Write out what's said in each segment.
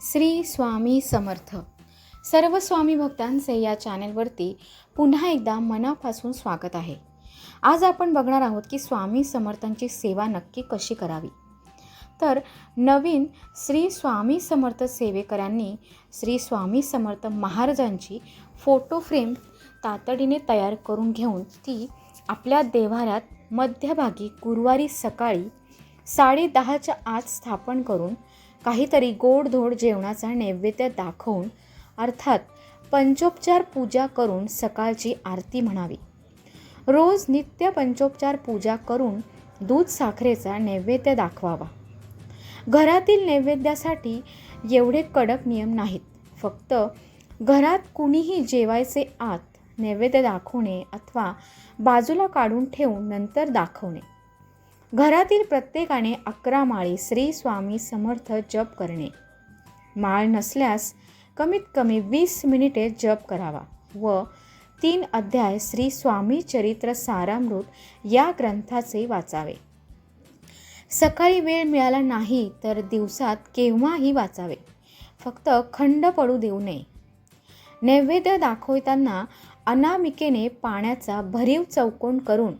श्री स्वामी समर्थ. सर्व स्वामी भक्तांचे या चॅनेलवरती पुन्हा एकदा मनापासून स्वागत आहे. आज आपण बघणार आहोत की स्वामी समर्थांची सेवा नक्की कशी करावी? तर नवीन श्री स्वामी समर्थ सेवेकरांनी श्री स्वामी समर्थ महाराजांची फोटो फ्रेम तातडीने तयार करून घेऊन ती आपल्या देव्हाऱ्यात मध्यभागी गुरुवारी सकाळी साडेदहाच्या आत स्थापन करून काहीतरी गोडधोड जेवणाचा नैवेद्य दाखवून अर्थात पंचोपचार पूजा करून सकाळची आरती म्हणावी. रोज नित्य पंचोपचार पूजा करून दूध साखरेचा नैवेद्य दाखवावा. घरातील नैवेद्यासाठी एवढे कडक नियम नाहीत. फक्त घरात कुणीही जेवायचे आत नैवेद्य दाखवणे अथवा बाजूला काढून ठेवून नंतर दाखवणे. घरातील प्रत्येकाने अकरा माळी श्री स्वामी समर्थ जप करणे. माळ नसल्यास कमीत कमी वीस मिनिटे जप करावा व तीन अध्याय श्री स्वामी चरित्र सारामृत या ग्रंथाचे वाचावे. सकाळी वेळ मिळाला नाही तर दिवसात केव्हाही वाचावे. फक्त खंड पडू देऊ नये. नैवेद्य दाखवताना अनामिकेने पाण्याचा भरीव चौकोन करून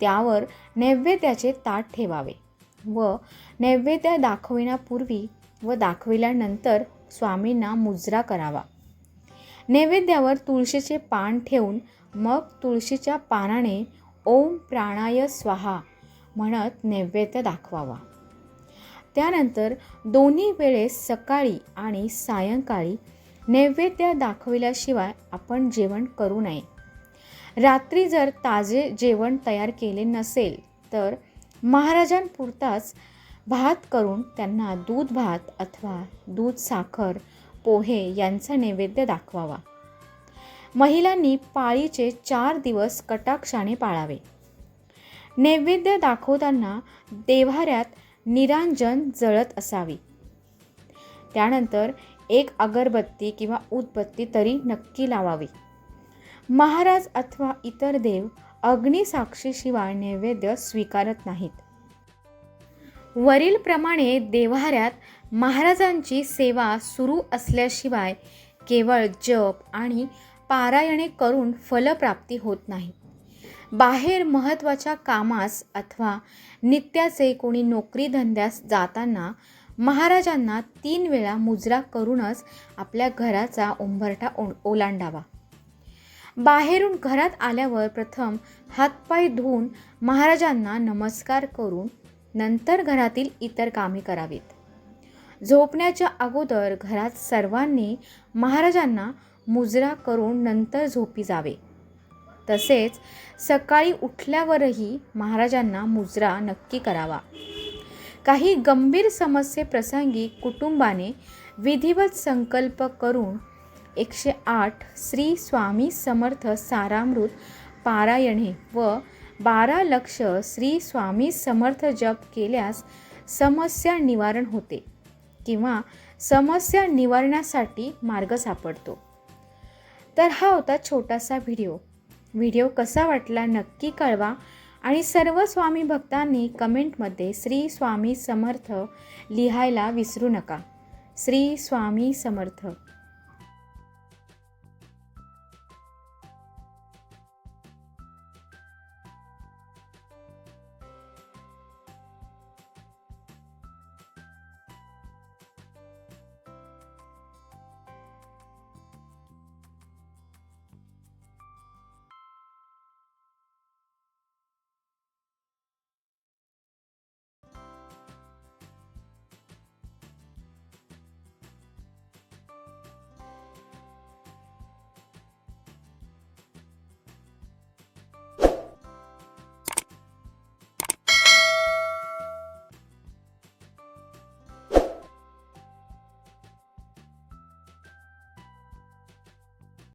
त्यावर नैवेद्याचे ताट ठेवावे व नैवेद्य दाखविण्यापूर्वी व दाखविल्यानंतर स्वामींना मुजरा करावा. नैवेद्यावर तुळशीचे पान ठेवून मग तुळशीच्या पानाने ओम प्राणाय स्वाहा म्हणत नैवेद्य दाखवावा. त्यानंतर दोन्ही वेळेस सकाळी आणि सायंकाळी नैवेद्य दाखविल्याशिवाय आपण जेवण करू नये. रात्री जर ताजे जेवण तयार केले नसेल तर महाराजांपुरताच भात करून त्यांना दूध भात अथवा दूध साखर पोहे यांचा नैवेद्य दाखवावा. महिलांनी पाळीचे चार दिवस कटाक्षाने पाळावे. नैवेद्य दाखवताना देव्हाऱ्यात निरांजन जळत असावी. त्यानंतर एक अगरबत्ती किंवा उदबत्ती तरी नक्की लावावी. महाराज अथवा इतर देव अग्निसाक्षीशिवाय नैवेद्य स्वीकारत नाहीत. वरीलप्रमाणे देव्हाऱ्यात महाराजांची सेवा सुरू असल्याशिवाय केवळ जप आणि पारायणे करून फलप्राप्ती होत नाही. बाहेर महत्त्वाच्या कामास अथवा नित्याचे कोणी नोकरी धंद्यास जाताना महाराजांना तीन वेळा मुजरा करूनच आपल्या घराचा उंबरठा ओ ओलांडावा. बाहेरून घरात आल्यावर प्रथम हातपाय धुवून महाराजांना नमस्कार करून नंतर घरातील इतर कामे करावीत. झोपण्याच्या अगोदर घरात सर्वांनी महाराजांना मुजरा करून नंतर झोपी जावे. तसेच सकाळी उठल्यावरही महाराजांना मुजरा नक्की करावा. काही गंभीर समस्येप्रसंगी कुटुंबाने विधिवत संकल्प करून एकशे आठ श्री स्वामी समर्थ सारामृत पारायणे व बारा लक्ष श्री स्वामी समर्थ जप केल्यास समस्या निवारण होते किंवा समस्या निवारण्यासाठी मार्ग सापडतो. तर हा होता छोटासा व्हिडिओ. व्हिडिओ कसा वाटला नक्की कळवा आणि सर्व स्वामी भक्तांनी कमेंटमध्ये श्री स्वामी समर्थ लिहायला विसरू नका. श्री स्वामी समर्थ.